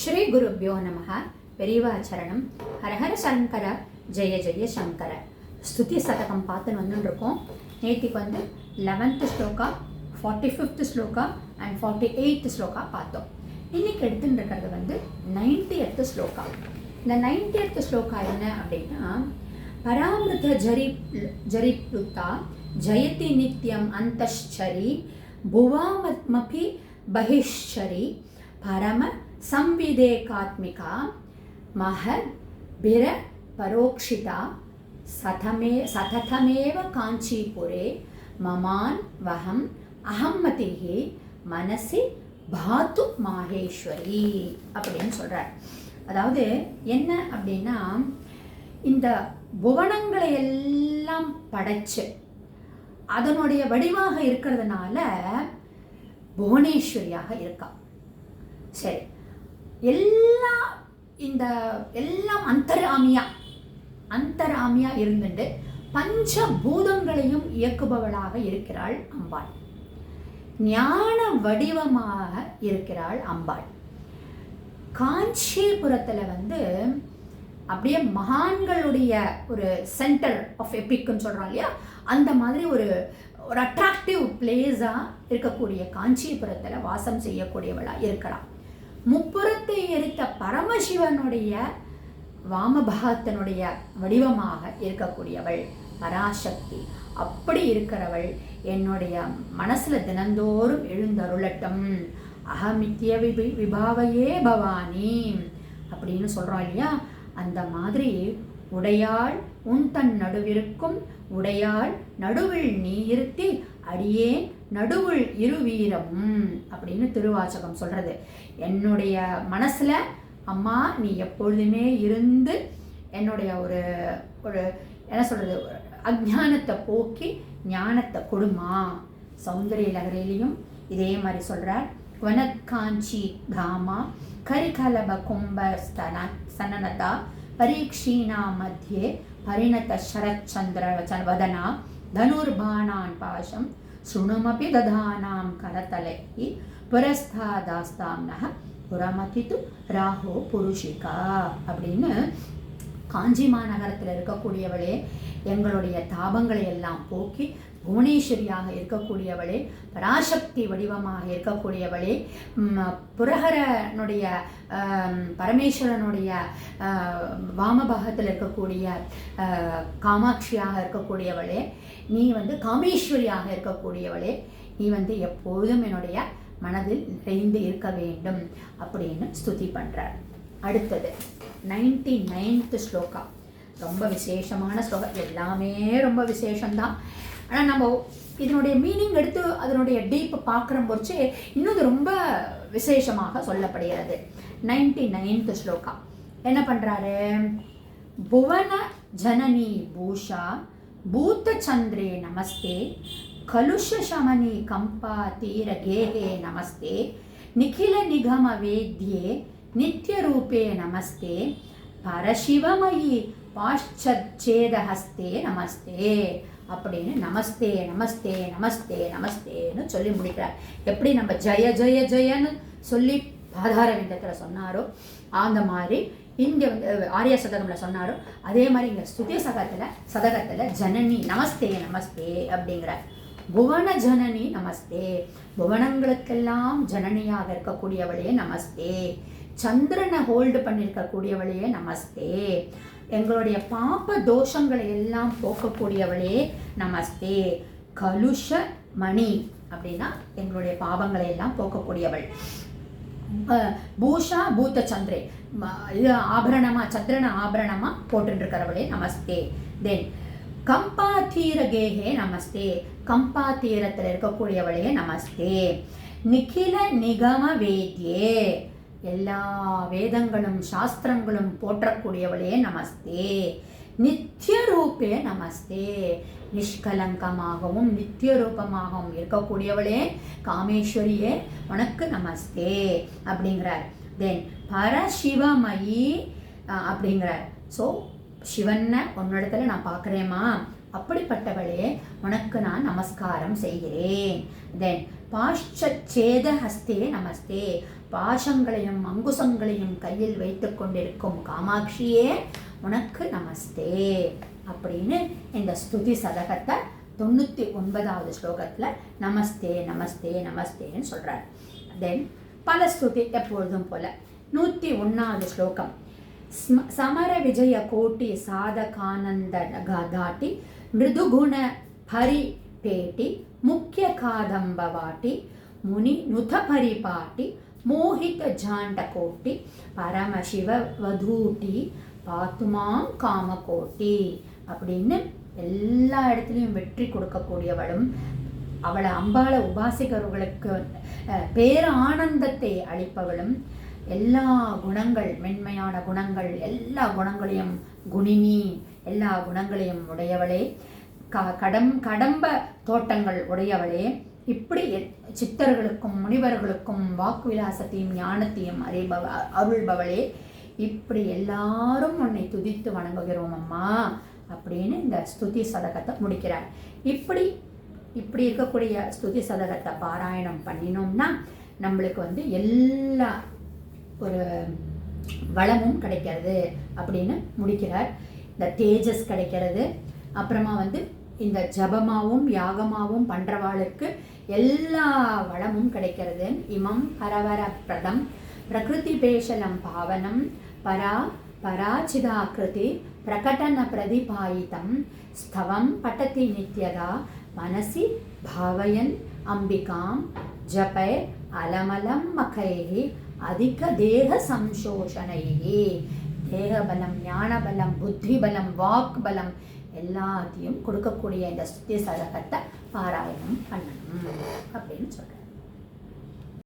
ஸ்ரீ குருப்பியோ நமக பெரியவாச்சரணம் ஹரஹர சங்கர. ஜெய ஜெய சங்கர. ஸ்துதி சதகம் பார்த்துன்னு வந்துட்டுருக்கோம் நேற்றுக்கு வந்து eleventh shloka forty fifth shloka and forty eighth shloka பார்த்தோம். இன்றைக்கி எடுத்துன்னு இருக்கிறது வந்து நைன்டி எத்து ஸ்லோகா. இந்த நைன்டி எத்து ஸ்லோகா என்ன அப்படின்னா பராமிருத ஜரி ஜரிப்ளுத்தா ஜெயதி நித்யம் அந்தஷ்சரி புவாமத்மபி பகிஷ்சரி பரம ಸಂವಿದೇಕಾತ್ಮಿಕಾ ಮಹದ್ ಬಿರ ಪರೋಕ್ಷಿತ ಸತಮೇ ಸತತಮೇವ ಕಾಂಚೀಪುರೇ மமான் வகம் அகம்மதிஹி மனசி பாத்து மாகேஸ்வரி அப்படின்னு சொல்கிறார் அதாவது என்ன அப்படின்னா இந்த புவனங்களை எல்லாம் படைச்சு அதனுடைய வடிவாக இருக்கிறதுனால புவனேஸ்வரியாக இருக்கா சரி எல்லா இந்த எல்லாம் அந்தராமியா அந்தராமியா இருந்துட்டு பஞ்ச பூதங்களையும் இயக்குபவளாக இருக்கிறாள் அம்பாள். ஞான வடிவமாக இருக்கிறாள் அம்பாள். காஞ்சிபுரத்தில் வந்து அப்படியே மகான்களுடைய ஒரு சென்டர் ஆஃப் எபிக்னு சொல்கிறோம் இல்லையா? அந்த மாதிரி ஒரு ஒரு அட்ராக்டிவ் பிளேஸாக இருக்கக்கூடிய காஞ்சிபுரத்தில் வாசம் செய்யக்கூடியவளாக இருக்கலாம். முப்புறத்தை எரித்த பரமசிவனுடைய வாமபாகத்தினுடைய வடிவமாக இருக்கக்கூடியவள் பராசக்தி. அப்படி இருக்கிறவள் என்னுடைய மனசில் தினந்தோறும் எழுந்தருளட்டும். அகமித்திய விபி விபாவையே பவானி அப்படின்னு சொல்கிறோம் இல்லையா? அந்த மாதிரி உடையாள் உன் தன் நடுவிற்கும் உடையாள் நடுவில் நீ இருத்தி அடியேன் நடுவுள் இரு வீரமும் அப்படின்னு திருவாச்சகம் சொல்கிறது என்னுடைய மனசில் அம்மா நீ எப்பொழுதுமே இருந்து என்னுடைய ஒரு ஒரு என்ன சொல்கிறது அஜானத்தை போக்கி ஞானத்தை கொடுமா. சௌந்தரிய நகரிலையும் இதே மாதிரி சொல்கிறார் வனக்காஞ்சி தாமா கரிகலப கும்ப ஸ்தன சனனதா பரீக்ஷீணா மத்தியே பரிணத சரச்சந்திர வதனா தனுர்பாணான் பாஷம் சுணுமபி ததானாம் கரத்தலை புரஸ்தாதாஸ்தாம் நக புறமதித்து ராகோ புருஷிகா அப்படின்னு காஞ்சி மாநகரத்தில் இருக்கக்கூடியவளே எங்களுடைய தாபங்களை எல்லாம் போக்கி புவனேஸ்வரியாக இருக்கக்கூடியவளே பராசக்தி வடிவமாக இருக்கக்கூடியவளே புரகரனுடைய பரமேஸ்வரனுடைய வாமபாகத்தில் இருக்கக்கூடிய காமாட்சியாக இருக்கக்கூடியவளே நீ வந்து காமேஸ்வரியாக இருக்கக்கூடியவளே நீ வந்து எப்போதும் என்னுடைய மனதில் நிறைந்து இருக்க வேண்டும் அப்படின்னு ஸ்துதி பண்ணுறார் அடுத்தது நைன்டி நைன்த்து ஸ்லோகா. ரொம்ப விசேஷமான ஸ்லோகம். எல்லாமே ரொம்ப விசேஷம்தான். ஆனால் நம்ம இதனுடைய மீனிங் எடுத்து அதனுடைய டீப் பார்க்குற பொறிச்சு இன்னும் இது ரொம்ப விசேஷமாக சொல்லப்படுகிறது. Ninety ninth shloka. என்ன பண்ணுறாரு புவன ஜனனி பூஷா பூத்த சந்திரே நமஸ்தே கலுஷமனி கம்பா தீர கேகே நமஸ்தே நிகில நிகம வேத்யே நித்யரூபே நமஸ்தே பரசிவமயி பாஷ்சேதஹஸ்தே நமஸ்தே அப்படின்னு நமஸ்தே நமஸ்தே நமஸ்தே நமஸ்தேன்னு சொல்லி முடிக்கிறார். எப்படி நம்ம ஜெய ஜெய ஜெயன்னு சொல்லி பாதார விந்தத்தில் சொன்னாரோ அந்த மாதிரி இங்கே வந்து ஆரிய சதகமில் சொன்னாரோ அதே மாதிரி இங்கே ஸ்துதி சதகத்தில் சதகத்தில் ஜனனி நமஸ்தே நமஸ்தே அப்படிங்கிற புவன ஜனனி நமஸ்தே புவனங்களுக்கெல்லாம் ஜனனியாக இருக்கக்கூடியவளே நமஸ்தே சந்திரனை ஹோல்டு பண்ணியிருக்கக்கூடியவளே நமஸ்தே. எங்களுடைய பாப்ப தோஷங்களை எல்லாம் போக்கக்கூடியவளே நமஸ்தே. கலுஷ மணி அப்படின்னா எங்களுடைய பாவங்களை எல்லாம் போக்கக்கூடியவள். பூஷா பூத்த சந்திரே. இது ஆபரணமா சந்திரன ஆபரணமா போட்டுருக்கிறவளே நமஸ்தே. தென் கம்பா தீரகேகே நமஸ்தே. கம்பா தீரத்தில் இருக்கக்கூடியவளே நமஸ்தே. நிகில நிகம வேத்யே. எல்லா வேதங்களும் சாஸ்திரங்களும் போற்றக்கூடியவளே நமஸ்தே. நித்திய ரூபே நமஸ்தே. நிஷ்கலங்கமாகவும் நித்திய ரூபமாகவும் இருக்கக்கூடியவளே காமேஸ்வரியே உனக்கு நமஸ்தே அப்படிங்கிறார். தென் பரசிவமயி அப்படிங்கிறார். ஸோ சிவனை உன்னிடத்துல நான் பார்க்குறேம்மா. அப்படிப்பட்டவளே உனக்கு நான் நமஸ்காரம் செய்கிறேன். தென் பாஷ்சேத ஹஸ்தே நமஸ்தே. பாசங்களையும் அங்குசங்களையும் கையில் வைத்து கொண்டிருக்கும் காமாட்சியே உனக்கு நமஸ்தே அப்படின்னு இந்த ஸ்துதி சதகத்தை தொண்ணூற்றி ஒன்பதாவது ஸ்லோகத்தில் நமஸ்தே நமஸ்தே நமஸ்தேன்னு சொல்கிறார் தென் பல ஸ்துதி எப்பொழுதும் போல நூற்றி ஒன்றாவது ஸ்லோகம். ஸ்ம- சமர விஜய கோட்டி சாதகானந்த காதாட்டி மிருதுகுண பரி பேட்டி முக்கிய காதம்பவாட்டி முனி நுத பரிபாட்டி மோகித ஜாண்ட கோட்டி பரமசிவ வதூட்டி பாத்துமாம் காமகோட்டி அப்படின்னு எல்லா இடத்துலையும் வெற்றி கொடுக்கக்கூடியவளும் அவளை அம்பாள உபாசிகர்களுக்கு அஹ், பேர ஆனந்தத்தை அளிப்பவளும் எல்லா குணங்கள் மென்மையான குணங்கள் எல்லா குணங்களையும் குணினி எல்லா குணங்களையும் உடையவளே. க கடம் கடம்ப தோட்டங்கள் உடையவளே. இப்படி சித்தர்களுக்கும் முனிவர்களுக்கும் வாக்கு விலாசத்தையும் ஞானத்தையும் அறிபவ அருள்பவளே இப்படி எல்லாரும் உன்னை துதித்து வணங்குகிறோம் அம்மா அப்படின்னு இந்த ஸ்துதி சதகத்தை முடிக்கிறார். இப்படி இப்படி இருக்கக்கூடிய ஸ்துதி சதகத்தை பாராயணம் பண்ணினோம்னா நம்மளுக்கு வந்து எல்லா ஒரு வளமும் கிடைக்கிறது அப்படின்னு முடிக்கிறார். இந்த தேஜஸ் கிடைக்கிறது. அப்புறமா வந்து இந்த ஜபமாவும் யாகமாவும் பண்றவாளுக்கு எல்லா வளமும் கிடைக்கிறது. இமம் பரவர பிரதம் பிரகிருதி பேஷலம் பாவனம் பரா பராச்சிதாக்கிருதி பிரகடன பிரதிபாயிதம் ஸ்தவம் பட்டதி நித்யதா மனசி பாவயன் அம்பிகாம் ஜபை அலமலம் மகைः அதிக தேக சம்சோஷணைः தேகபலம் ஞானபலம் புத்திபலம் வாக் பலம் எல்லாத்தையும் கொடுக்கக்கூடிய இந்த சுத்தி சதகத்தை பாராயணம் பண்ணணும் அப்படின்னு சொல்கிறேன்